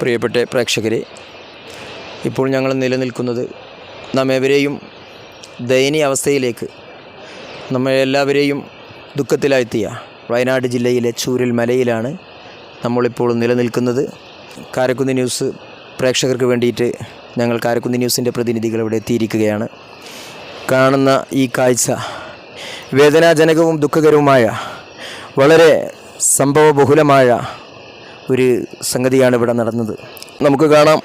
പ്രിയപ്പെട്ട പ്രേക്ഷകരെ ഇപ്പോൾ ഞങ്ങൾ നിലനിൽക്കുന്നത് നാം എവരെയും ദയനീയ അവസ്ഥയിലേക്ക് നമ്മളെല്ലാവരെയും ദുഃഖത്തിലാഴ്ത്തിയ വയനാട് ജില്ലയിലെ ചൂരൽ മലയിലാണ് നമ്മളിപ്പോൾ നിലനിൽക്കുന്നത്. കാരക്കുന്ന് ന്യൂസ് പ്രേക്ഷകർക്ക് വേണ്ടിയിട്ട് ഞങ്ങൾ കാരക്കുന്ന് ന്യൂസിന്റെ പ്രതിനിധികൾ ഇവിടെ എത്തിയിരിക്കുകയാണ്. കാണുന്ന ഈ കാഴ്ച വേദനാജനകവും ദുഃഖകരവുമായ വളരെ സംഭവബഹുലമായ ഒരു സംഗതിയാണ് ഇവിടെ നടന്നത്. നമുക്ക് കാണാം.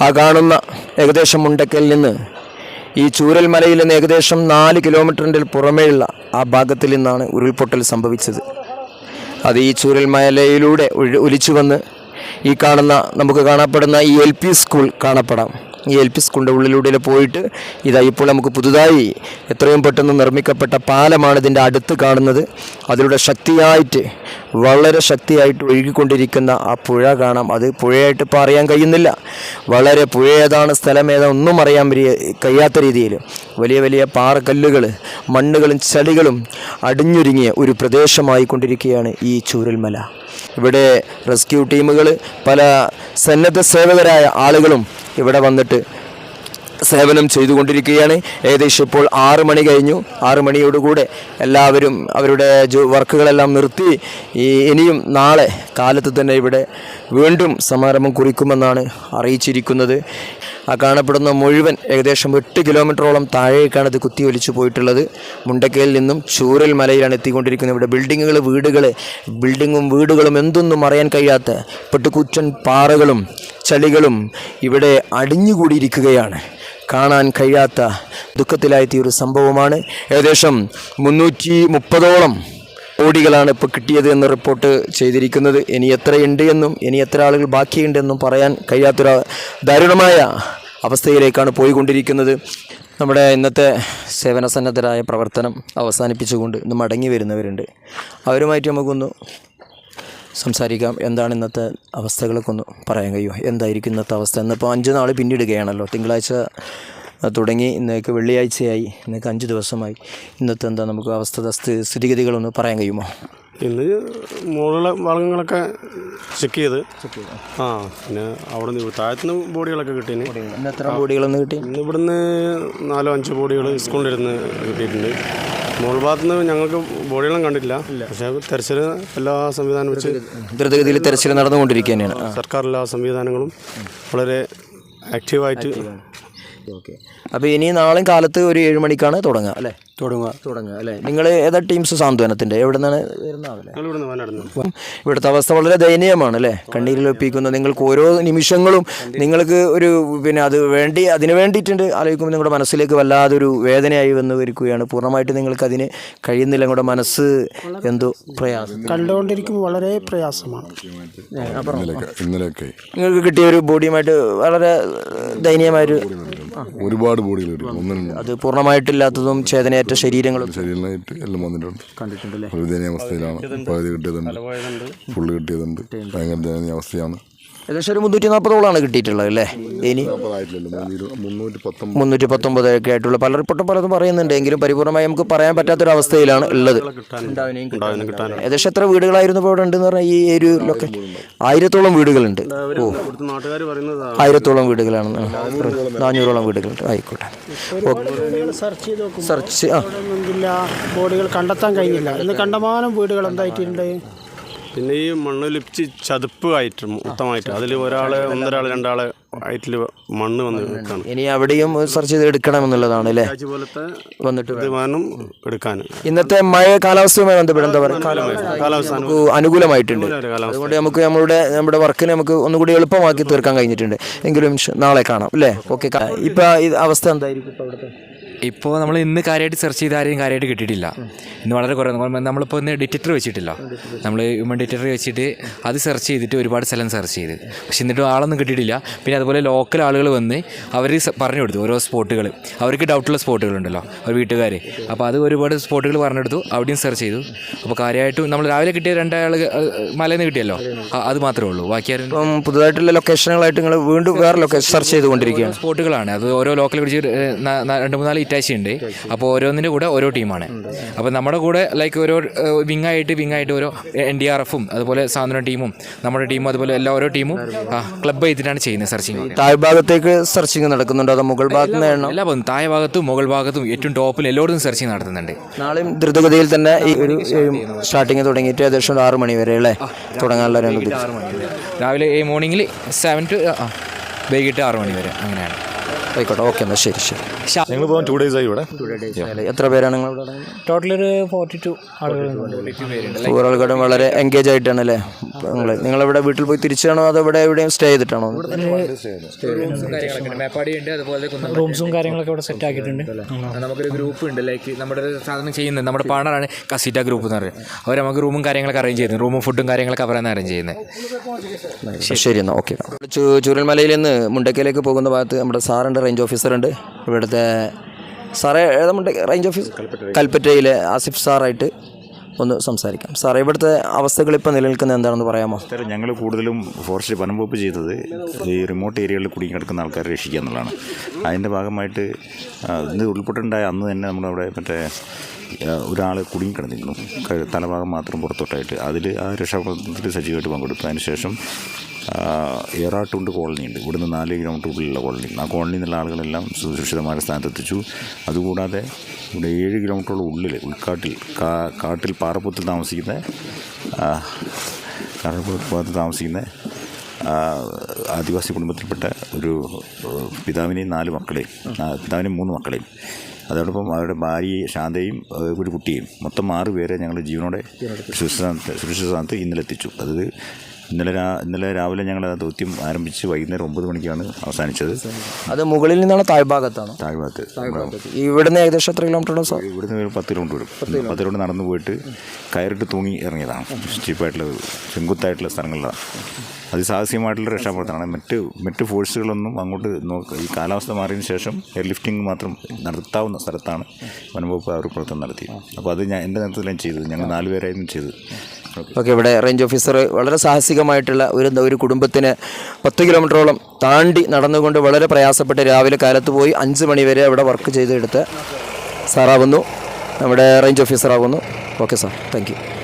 ആ കാണുന്ന ഏകദേശം മുണ്ടക്കൽ നിന്ന് ഈ ചൂരൽ മലയിൽ നിന്ന് ഏകദേശം നാല് കിലോമീറ്ററിന്റെ പുറമേയുള്ള ആ ഭാഗത്തിൽ നിന്നാണ് ഉരുൾപൊട്ടൽ സംഭവിച്ചത്. അത് ഈ ചൂരൽമലയിലൂടെ ഒഴി- ഒലിച്ചു വന്ന് ഈ കാണുന്ന നമുക്ക് കാണപ്പെടുന്ന ഈ എൽ പി സ്കൂൾ കാണപ്പെടാം. ഈ എൽ പി സ്കൂളിന്റെ ഉള്ളിലൂടെ പോയിട്ട് ഇതാ ഇപ്പോൾ നമുക്ക് പുതുതായി എത്രയും പെട്ടെന്ന് നിർമ്മിക്കപ്പെട്ട പാലമാണ് ഇതിന്റെ അടുത്ത് കാണുന്നത്. അതിലൂടെ ശക്തിയായിട്ട് വളരെ ശക്തിയായിട്ട് ഒഴുകിക്കൊണ്ടിരിക്കുന്ന ആ പുഴ കാണാം. അത് പുഴയായിട്ട് ഇപ്പോൾ അറിയാൻ കഴിയുന്നില്ല. വളരെ പുഴ ഏതാണ് സ്ഥലം ഏതാണ് ഒന്നും അറിയാൻ കഴിയാത്ത രീതിയിൽ. വലിയ വലിയ പാറക്കല്ലുകൾ മണ്ണുകളും ചളികളും അടിഞ്ഞൊരുങ്ങിയ ഒരു പ്രദേശമായി കൊണ്ടിരിക്കുകയാണ് ഈ ചൂരൽമല. ഇവിടെ റെസ്ക്യൂ ടീമുകൾ പല സന്നദ്ധ സേവകരായ ആളുകളും ഇവിടെ വന്നിട്ട് സേവനം ചെയ്തുകൊണ്ടിരിക്കുകയാണ്. ഏകദേശം ഇപ്പോൾ ആറ് മണി കഴിഞ്ഞു. ആറ് മണിയോടുകൂടെ എല്ലാവരും അവരുടെ വർക്കുകളെല്ലാം നിർത്തി. ഈ ഇനിയും നാളെ കാലത്ത് തന്നെ ഇവിടെ വീണ്ടും സമാരംഭം കുറിക്കുമെന്നാണ് അറിയിച്ചിരിക്കുന്നത്. ആ കാണപ്പെടുന്ന മുഴുവൻ ഏകദേശം എട്ട് കിലോമീറ്ററോളം താഴേക്കാണ് ഇത് കുത്തി ഒലിച്ചു പോയിട്ടുള്ളത്. മുണ്ടക്കയിൽ നിന്നും ചൂരൽ മലയിലാണ് എത്തിക്കൊണ്ടിരിക്കുന്നത്. ഇവിടെ ബിൽഡിങ്ങുകൾ വീടുകൾ ബിൽഡിങ്ങും വീടുകളും എന്തൊന്നും അറിയാൻ കഴിയാത്ത പെട്ടുകുറ്റൻ പാറകളും ചളികളും ഇവിടെ അടിഞ്ഞുകൂടിയിരിക്കുകയാണ്. കാണാൻ കഴിയാത്ത ദുഃഖത്തിലായെത്തിയ ഒരു സംഭവമാണ്. ഏകദേശം മുന്നൂറ്റി മുപ്പതോളം കോടികളാണ് ഇപ്പോൾ കിട്ടിയത് എന്ന് റിപ്പോർട്ട് ചെയ്തിരിക്കുന്നത്. ഇനി എത്രയുണ്ട് എന്നും ഇനി എത്ര ആളുകൾ ബാക്കിയുണ്ടെന്നും പറയാൻ കഴിയാത്തൊരു ദാരുണമായ അവസ്ഥയിലേക്കാണ് പോയിക്കൊണ്ടിരിക്കുന്നത്. നമ്മുടെ ഇന്നത്തെ സേവന സന്നദ്ധരായ പ്രവർത്തനം അവസാനിപ്പിച്ചുകൊണ്ട് ഇന്ന് മടങ്ങി വരുന്നവരുണ്ട്. അവരുമായിട്ട് നമുക്കൊന്ന് സംസാരിക്കാം. എന്താണ് ഇന്നത്തെ അവസ്ഥകളൊക്കെ ഒന്ന് പറയാൻ കഴിയുമോ? എന്തായിരിക്കും ഇന്നത്തെ അവസ്ഥ? ഇന്നിപ്പോൾ അഞ്ച് നാൾ പിന്നിടുകയാണല്ലോ. തിങ്കളാഴ്ച തുടങ്ങി. ഇന്നേക്ക് വെള്ളിയാഴ്ചയായി. ഇന്നേക്ക് അഞ്ച് ദിവസമായി. ഇന്നത്തെ എന്താ നമുക്ക് അവസ്ഥ സ്ഥി- സ്ഥിതിഗതികളൊന്ന് പറയാൻ കഴിയുമോ? ഇന്ന് മുകളിലെ ഭാഗങ്ങളൊക്കെ ചെക്ക് ചെയ്ത്. ആ പിന്നെ അവിടെ നിന്ന് താഴത്തുനിന്ന് ബോഡികളൊക്കെ കിട്ടി ഇന്ന് എത്ര ബോഡികളൊന്ന് കിട്ടി? ഇന്ന് ഇവിടുന്ന് നാലോ അഞ്ചോ ബോഡികൾ സ്കൂളിൽ ഇരുന്ന് മുകൾ ഭാഗത്തുനിന്ന് ഞങ്ങൾക്ക് ബോഡികളും കണ്ടില്ല പക്ഷേ തെരച്ചിൽ എല്ലാ സംവിധാനം വെച്ച് ദ്രുതഗതിയിൽ തെരച്ചിൽ നടന്നുകൊണ്ടിരിക്കുകയാണ്. സർക്കാർ എല്ലാ സംവിധാനങ്ങളും വളരെ ആക്റ്റീവായിട്ട് ഓക്കെ അപ്പോൾ ഇനി നാളെയും കാലത്ത് ഒരു ഏഴ് മണിക്കാണ് തുടങ്ങുക അല്ലേ? തുടങ്ങുക. തുടങ്ങുക അല്ലേ? നിങ്ങൾ ഏതാ ടീംസ് സാന്ത്വനത്തിന്റെ എവിടെ നിന്നാണ് ഇവിടുത്തെ അവസ്ഥ വളരെ ദയനീയമാണ് അല്ലേ? കണ്ണീരിലൊപ്പിക്കുന്ന നിങ്ങൾക്ക് ഓരോ നിമിഷങ്ങളും നിങ്ങൾക്ക് ഒരു പിന്നെ അത് വേണ്ടി അതിന് വേണ്ടിയിട്ടുണ്ട് ആലോചിക്കുമ്പോൾ നിങ്ങളുടെ മനസ്സിലേക്ക് വല്ലാതൊരു വേദനയായി വന്ന് വരിക്കുകയാണ് പൂർണമായിട്ട് നിങ്ങൾക്ക് അതിന് കഴിയുന്നില്ല. നിങ്ങളുടെ മനസ്സ് എന്തോ പ്രയാസം. കണ്ടുകൊണ്ടിരിക്കുമ്പോൾ വളരെ പ്രയാസമാണ്. നിങ്ങൾക്ക് കിട്ടിയ ഒരു ബോഡിയുമായിട്ട് വളരെ ദയനീയമായൊരു ഒരുപാട് ബോഡികൾ കിട്ടി അത് പൂർണമായിട്ടില്ലാത്തതും ചേതനയേറ്റ ശരീരങ്ങളും ശരീരമായിട്ട് എല്ലാം വന്നിട്ടുണ്ട്. കണ്ടിട്ടുണ്ടല്ലേ? അവസ്ഥയിലാണ് പകുതി കിട്ടിയതുണ്ട്. ഫുള്ള് കിട്ടിയതുണ്ട്. ഭയങ്കര ദയനീയ അവസ്ഥയാണ് ഏകദേശം ഒരു മുന്നൂറ്റി നാൽപ്പതോളാണ് കിട്ടിയിട്ടുള്ളത് അല്ലേ? ഇനി മുന്നൂറ്റി പത്തൊമ്പത് ഒക്കെ പത്തൊമ്പതൊക്കെ ആയിട്ടുള്ള പല റിപ്പോർട്ടും പലതും പറയുന്നുണ്ട്. എങ്കിലും പരിപൂർണമായി നമുക്ക് പറയാൻ പറ്റാത്തൊരവസ്ഥയിലാണ് ഉള്ളത്. ഏകദേശം എത്ര വീടുകളായിരുന്നു ഇപ്പോൾ ഇവിടെ ഉണ്ടെന്ന് പറഞ്ഞാൽ ഈ ഒരു ലൊക്കെ ആയിരത്തോളം വീടുകളുണ്ട്. ഓ. ആയിരത്തോളം വീടുകളാണ്. നാനൂറോളം വീടുകളുണ്ട്. ആയിക്കോട്ടെ. സെർച്ച് ചെയ്ത് നോക്കും സെർച്ച് ആ. ബോർഡുകൾ ഇല്ല. ബോഡികൾ കണ്ടെത്താൻ കഴിഞ്ഞില്ല. ഇന്ന് കണ്ടമാനം വീടുകൾ എന്തായിട്ടുണ്ട്? പിന്നെ ഈ മണ്ണൊലിപ്പിച്ച് ചതുപ്പ് ആയിട്ട് മൊത്തമായിട്ട് അതിൽ ഒരാൾ ഒന്നരാൾ രണ്ടാൾ ആയിട്ടിൽ മണ്ണ് വന്ന് നിൽക്കാണ്. ഇനി അവിടെയും സെർച്ച് ചെയ്ത് എടുക്കണം എന്നുള്ളതാണ് അല്ലേ പോലത്തെ വന്നിട്ട് എടുക്കാൻ ഇന്നത്തെ മഴ കാലാവസ്ഥയുമായി ബന്ധപ്പെട്ട് എന്താ പറയുക? നമുക്ക് അനുകൂലമായിട്ടുണ്ട്. അതുകൊണ്ട് നമുക്ക് നമ്മളുടെ നമ്മുടെ വർക്കിനെ നമുക്ക് ഒന്നുകൂടി എളുപ്പമാക്കി തീർക്കാൻ കഴിഞ്ഞിട്ടുണ്ട്. എങ്കിലും നാളെ കാണാം. അല്ലേ? ഓക്കെ. ഇപ്പൊ അവസ്ഥ എന്തായിരിക്കും ഇപ്പൊ അവിടുത്തെ? ഇപ്പോൾ നമ്മൾ ഇന്ന് കാര്യമായിട്ട് സെർച്ച് ചെയ്ത ആരെയും കാര്യമായിട്ട് കിട്ടിയിട്ടില്ല. ഇന്ന് വളരെ കുറേ നമ്മളിപ്പോൾ ഇന്ന് ഡിറ്റക്ടർ വെച്ചിട്ടില്ല. നമ്മൾ ഹ്യൂമൻ ഡിറ്റക്ടർ വെച്ചിട്ട് അത് സെർച്ച് ചെയ്തിട്ട് ഒരുപാട് സ്ഥലം സെർച്ച് ചെയ്ത്. പക്ഷെ എന്നിട്ടും ആളൊന്നും കിട്ടിയിട്ടില്ല. പിന്നെ അതുപോലെ ലോക്കൽ ആളുകൾ വന്ന് അവർ പറഞ്ഞു കൊടുത്തു ഓരോ സ്പോട്ടുകൾ അവർക്ക് ഡൗട്ടുള്ള സ്പോട്ടുകളുണ്ടല്ലോ അവർ വീട്ടുകാർ അപ്പോൾ അത് ഒരുപാട് സ്പോട്ടുകൾ പറഞ്ഞെടുത്തു അവിടെയും സെർച്ച് ചെയ്തു. അപ്പോൾ കാര്യമായിട്ടും നമ്മൾ രാവിലെ കിട്ടിയ രണ്ടാൾ മലയിൽ നിന്ന് കിട്ടിയല്ലോ? അത് മാത്രമേ ഉള്ളൂ. ബാക്കി ആരും ഇപ്പം പുതുതായിട്ടുള്ള ലൊക്കേഷനുകളായിട്ട് നിങ്ങൾ വീണ്ടും വേറെ ലൊക്കേഷൻ സെർച്ച് ചെയ്തുകൊണ്ടിരിക്കുകയാണ്. സ്പോട്ടുകളാണ് അത് ഓരോ ലോക്കൽ പിടിച്ച് രണ്ട് മൂന്നാൽ ഇറ്റാച്ചി ഉണ്ട്. അപ്പോൾ ഓരോന്നിന്റെ കൂടെ ഓരോ ടീമാണ്. അപ്പോൾ നമ്മുടെ കൂടെ ലൈക്ക് ഓരോ വിങ്ങായിട്ട് വിങ്ങായിട്ട് ഓരോ എൻ ഡി ആർ എഫും അതുപോലെ സാന്ത്വന ടീമും നമ്മുടെ ടീമും അതുപോലെ എല്ലാ ഓരോ ടീമും ക്ലബ്ബ് ചെയ്തിട്ടാണ് ചെയ്യുന്നത് സെർച്ചിങ് താഴ്ഭാഗത്തേക്ക് സെർച്ചിങ് നടക്കുന്നുണ്ട്? അതോ മുകൾ ഭാഗത്ത് നിന്ന് എല്ലാ ഭാഗത്തും താഴെ ഭാഗത്തും മുകൾ ഭാഗത്തും ഏറ്റവും ടോപ്പിൽ എല്ലായിടത്തും സെർച്ചിങ് നടത്തുന്നുണ്ട്. നാളെയും ദ്രുതഗതിയിൽ തന്നെ ഈ ഒരു സ്റ്റാർട്ടിങ് തുടങ്ങിയിട്ട് ഏകദേശം ഒരു ആറ് മണി വരെ അല്ലേ? തുടങ്ങാനുള്ള രണ്ട് രാവിലെ ഈ മോർണിംഗിൽ സെവൻ ടു വൈകിട്ട് ആറ് മണി വരെ അങ്ങനെയാണ്. ആയിക്കോട്ടെ ഓക്കെ എന്നാൽ ശരി ശരി. ഞങ്ങൾ പോകാൻ ടു ഡേയ്സ് ആയി ഇവിടെ. എത്ര പേരാണ് നിങ്ങൾ ടോട്ടൽ ഒരു ഫോർട്ടി ടു ആളുകൾ ഊറൽഘടം വളരെ എൻഗേജ് ആയിട്ടാണ് അല്ലേ? നിങ്ങൾ നിങ്ങളിവിടെ വീട്ടിൽ പോയി തിരിച്ചാണോ അതോ ഇവിടെ എവിടെയും സ്റ്റേ ചെയ്തിട്ടാണോ? അതുപോലെ റൂംസും കാര്യങ്ങളൊക്കെ ഇവിടെ സെറ്റ് ആക്കിയിട്ടുണ്ട്. നമുക്കൊരു ഗ്രൂപ്പ് ഉണ്ട് ലൈക്ക് നമ്മുടെ ഒരു സാധനം ചെയ്യുന്നത്. നമ്മുടെ പാണറാണ് കസീറ്റ ഗ്രൂപ്പ് എന്ന് പറയുന്നത് അവർ നമുക്ക് റൂമും കാര്യങ്ങളൊക്കെ അറേഞ്ച് ചെയ്യുന്നത് റൂമും ഫുഡും കാര്യങ്ങളൊക്കെ അവരാണ് അറേഞ്ച് ചെയ്യുന്നത്. ശരി എന്നാൽ ഓക്കെ. ചൂരൽമലയിൽ നിന്ന് മുണ്ടക്കയിലേക്ക് പോകുന്ന ഭാഗത്ത് നമ്മുടെ സാറുണ്ട് റേഞ്ച് ഓഫീസറുണ്ട് ഇവിടുത്തെ സാറേ ഏതാണ്ട് റേഞ്ച് ഓഫീസർ കൽപ്പറ്റയിലെ ആസിഫ് സാറായിട്ട് ഒന്ന് സംസാരിക്കാം. സാറേ ഇവിടുത്തെ അവസ്ഥകൾ ഇപ്പോൾ നിലനിൽക്കുന്നത് എന്താണെന്ന് പറയാമോ? സാറേ ഞങ്ങൾ കൂടുതലും ഫോറസ്റ്റ് വനം വകുപ്പ് ചെയ്തത് ഈ റിമോട്ട് ഏരിയകളിൽ കുടുങ്ങി കിടക്കുന്ന ആൾക്കാരെ രക്ഷിക്കുക എന്നുള്ളതാണ്. അതിന്റെ ഭാഗമായിട്ട് ഇത് ഇന്ന് ഉൾപ്പെട്ടുണ്ടായ അന്ന് തന്നെ നമ്മളവിടെ മറ്റേ ഒരാൾ കുടുങ്ങിക്കിടന്നിരുന്നു. തലഭാഗം മാത്രം പുറത്തോട്ടായിട്ട്. അതിൽ ആ രക്ഷാപ്രവർത്തനത്തിൽ സജീവമായിട്ട് പങ്കെടുത്തു അതിനുശേഷം ആ, ഏറാട്ടുണ്ട് കോളനി ഉണ്ട് ഇവിടുന്ന് നാല് കിലോമീറ്റർ ഉള്ളിലുള്ള കോളനി. ആ കോളനിയിൽ നിന്നുള്ള ആളുകളെല്ലാം സുരക്ഷിതമായ സ്ഥാനത്തെത്തിച്ചു. അതുകൂടാതെ ഇവിടെ ഏഴ് കിലോമീറ്ററോളം ഉള്ളിൽ ഉൾക്കാട്ടിൽ കാ കാട്ടിൽ പാറപ്പുത്തിൽ താമസിക്കുന്ന കാറപ്പുറത്ത് കാട്ടിൽ താമസിക്കുന്ന ആദിവാസി കുടുംബത്തിൽപ്പെട്ട ഒരു പിതാവിനെയും നാല് മക്കളെയും പിതാവിനെയും മൂന്ന് മക്കളെയും അതോടൊപ്പം അവരുടെ ഭാര്യയെ ശാന്തയും ഒരു കുട്ടിയും മൊത്തം ആറ് പേരെ ഞങ്ങൾ ജീവനോടെ സുരക്ഷിത സുരക്ഷിത സ്ഥാനത്ത് ഇന്നലെ എത്തിച്ചു അത് ഇന്നലെ രാ ഇന്നലെ രാവിലെ ഞങ്ങൾ ദൗത്യം ആരംഭിച്ച് വൈകുന്നേരം ഒമ്പത് മണിക്കാണ് അവസാനിച്ചത്. അത് മുകളിൽ നിന്നാണ് താഴ്ഭാഗത്താണ് താഴ്ഭാഗത്ത് ഇവിടുന്ന് ഏകദേശം എത്ര കിലോമീറ്റർ ഇവിടുന്ന് ഒരു പത്ത് കിലോമീറ്റർ വരും. പത്ത് കിലോമീറ്റർ നടന്നു പോയിട്ട് കയറിട്ട് തൂങ്ങി ഇറങ്ങിയതാണ്. സ്റ്റീപ്പായിട്ടുള്ള ചെങ്കുത്തായിട്ടുള്ള സ്ഥലങ്ങളിലാണ്. അതിസാഹസികമായിട്ടുള്ള രക്ഷാപ്രവർത്തനമാണ്. മറ്റ് മറ്റ് ഫോഴ്സുകളൊന്നും അങ്ങോട്ട് നോക്ക ഈ കാലാവസ്ഥ മാറിയതിന് ശേഷം എയർ ലിഫ്റ്റിംഗ് മാത്രം നടത്താവുന്ന സ്ഥലത്താണ് വനംവകുപ്പ് അവർ ഒരു പ്രവർത്തനം നടത്തിയത്. അപ്പോൾ അത് ഞാൻ എന്റെ നേതൃത്വത്തിലാണ് ചെയ്തത്. ഞങ്ങൾ നാലുപേരായിരുന്നു ചെയ്തത്. ഓക്കെ ഇവിടെ റേഞ്ച് ഓഫീസർ വളരെ സാഹസികമായിട്ടുള്ള ഒരു ഒരു കുടുംബത്തിന് പത്ത് കിലോമീറ്ററോളം താണ്ടി നടന്നുകൊണ്ട് വളരെ പ്രയാസപ്പെട്ട് രാവിലെ കാലത്ത് പോയി അഞ്ച് മണിവരെ അവിടെ വർക്ക് ചെയ്തെടുത്ത് സാറാവുന്നു. നമ്മുടെ റേഞ്ച് ഓഫീസറാകുന്നു ഓക്കെ സാർ താങ്ക്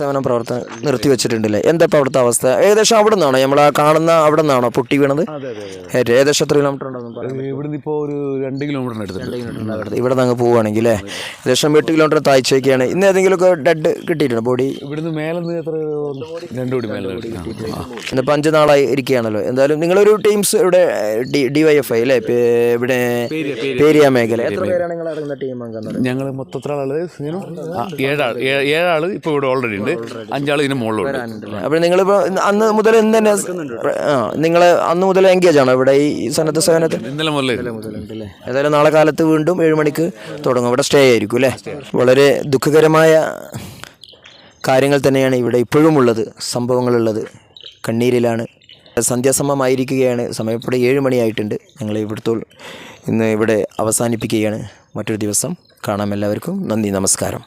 സേവന പ്രവർത്തനം നിർത്തിവെച്ചിട്ടുണ്ടല്ലേ എന്താ ഇപ്പോൾ അവിടുത്തെ അവസ്ഥ? ഏകദേശം അവിടെ നിന്നാണോ നമ്മൾ കാണുന്ന അവിടെ നിന്നാണോ പൊട്ടി വീണത്? ഏകദേശം എത്ര കിലോമീറ്റർ ഉണ്ടെന്ന് ഇവിടുന്ന് ഇപ്പോൾ ഒരു രണ്ട് കിലോമീറ്ററിന് അടുത്തുണ്ട്. ഇവിടെ നിന്ന് പോവുകയാണെങ്കിൽ അല്ലേ ഏകദേശം എട്ട് കിലോമീറ്റർ താഴ്ചയൊക്കെയാണ്. ഇന്ന് ഏതെങ്കിലുമൊക്കെ ഡെഡ് കിട്ടിയിട്ടുണ്ട് ബോഡി ഇവിടുന്ന് മേലെന്ന് എത്ര രണ്ട് കോടി മേലെ ഇന്നിപ്പോൾ അഞ്ച് നാളായി ഇരിക്കുകയാണല്ലോ. എന്തായാലും നിങ്ങളൊരു ടീംസ് ഇവിടെ D D Y F I അല്ലേ? ഇവിടെ പേരിയ മേഖല. എത്ര പേരാണ് നിങ്ങൾ ഇറങ്ങുന്ന ടീം അംഗം ഞങ്ങൾ മൊത്തത്തിലുള്ള ഏഴാൾ ഇപ്പോൾ ഇവിടെ ഓൾറെഡി ഉണ്ട് അഞ്ചാൾ ഇതിന് മുകളിലുണ്ട് അപ്പോൾ നിങ്ങളിപ്പോൾ അന്ന് മുതൽ ഇന്ന് തന്നെ നിങ്ങൾ അന്ന് മുതൽ എൻഗേജ് ആണോ ഇവിടെ ഈ സന്നദ്ധ സേവനത്തിൽ? ഇന്നലെ മുതൽ ഏതായാലും നാളെ കാലത്ത് വീണ്ടും ഏഴ് മണിക്ക് തുടങ്ങും. ഇവിടെ സ്റ്റേ ആയിരിക്കും അല്ലേ? വളരെ ദുഃഖകരമായ കാര്യങ്ങൾ തന്നെയാണ് ഇവിടെ ഇപ്പോഴും ഉള്ളത്. സംഭവങ്ങളുള്ളത് കണ്ണീരിലാണ്. സന്ധ്യാസമമായിരിക്കുകയാണ്. സമയം ഇവിടെ ഏഴ് മണിയായിട്ടുണ്ട്. ഞങ്ങൾ ഇവിടുത്തെ ഇന്ന് ഇവിടെ അവസാനിപ്പിക്കുകയാണ്. മറ്റൊരു ദിവസം കാണാം എല്ലാവർക്കും. നന്ദി നമസ്കാരം.